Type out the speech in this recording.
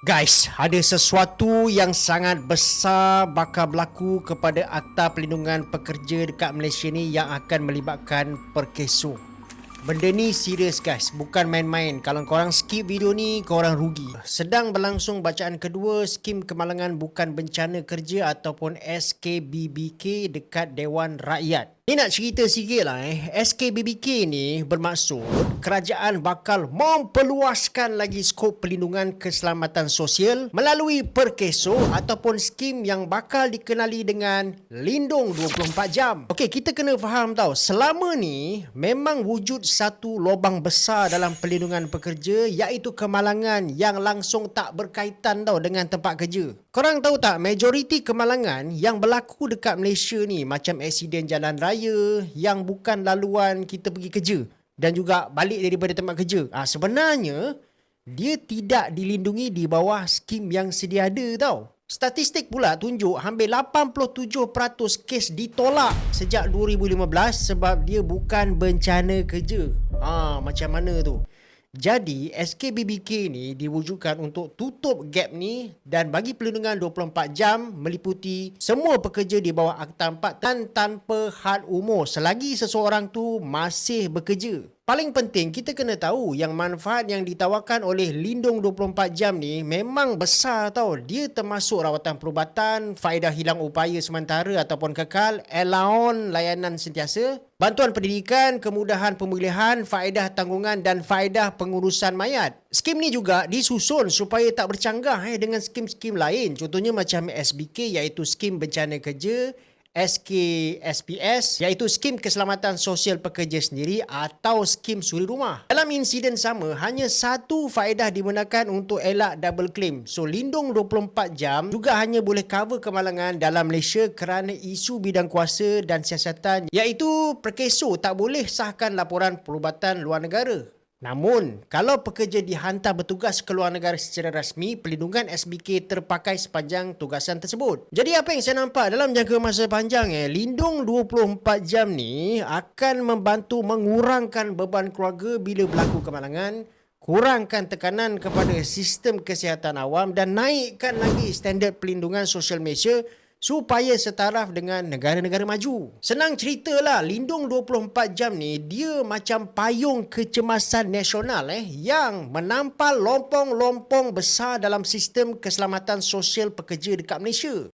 Guys, ada sesuatu yang sangat besar bakal berlaku kepada Akta Perlindungan Pekerja dekat Malaysia ni yang akan melibatkan perkeso. Benda ni serius guys, bukan main-main. Kalau korang skip video ni, korang rugi. Sedang berlangsung bacaan kedua skim kemalangan bukan bencana kerja ataupun SKBBK dekat Dewan Rakyat. Ni nak cerita sikit lah eh. SKBBK ni bermaksud kerajaan bakal memperluaskan lagi skop perlindungan keselamatan sosial melalui perkeso ataupun skim yang bakal dikenali dengan Lindung 24 Jam. Okey, kita kena faham tau, selama ni memang wujud satu lubang besar dalam perlindungan pekerja iaitu kemalangan yang langsung tak berkaitan tau dengan tempat kerja. Korang tahu tak, majoriti kemalangan yang berlaku dekat Malaysia ni macam aksiden jalan raya yang bukan laluan kita pergi kerja dan juga balik daripada tempat kerja. Ah sebenarnya dia tidak dilindungi di bawah skim yang sedia ada tau. Statistik pula tunjuk hampir 87% kes ditolak sejak 2015 sebab dia bukan bencana kerja. Ah macam mana tu? Jadi SKBBK ni diwujudkan untuk tutup gap ni dan bagi perlindungan 24 jam meliputi semua pekerja di bawah Akta 4 dan tanpa had umur selagi seseorang tu masih bekerja. Paling penting kita kena tahu yang manfaat yang ditawarkan oleh Lindung 24 jam ni memang besar tau. Dia termasuk rawatan perubatan, faedah hilang upaya sementara ataupun kekal, allowance layanan sentiasa, bantuan pendidikan, kemudahan pemulihan, faedah tanggungan dan faedah pengurusan mayat. Skim ni juga disusun supaya tak bercanggah eh, dengan skim-skim lain. Contohnya macam SBK iaitu skim bencana kerja, SKSPS iaitu skim keselamatan sosial pekerja sendiri atau skim suri rumah. Dalam insiden sama, hanya satu faedah digunakan untuk elak double claim. So, lindung 24 jam juga hanya boleh cover kemalangan dalam Malaysia kerana isu bidang kuasa dan siasatan iaitu perkeso tak boleh sahkan laporan perubatan luar negara. Namun, kalau pekerja dihantar bertugas ke luar negara secara rasmi, pelindungan SBK terpakai sepanjang tugasan tersebut. Jadi apa yang saya nampak dalam jangka masa panjang eh, lindung 24 jam ni akan membantu mengurangkan beban keluarga bila berlaku kemalangan, kurangkan tekanan kepada sistem kesihatan awam dan naikkan lagi standard pelindungan sosial Malaysia supaya setaraf dengan negara-negara maju. Senang ceritalah, Lindung 24 jam ni dia macam payung kecemasan nasional eh yang menampal lompong-lompong besar dalam sistem keselamatan sosial pekerja dekat Malaysia.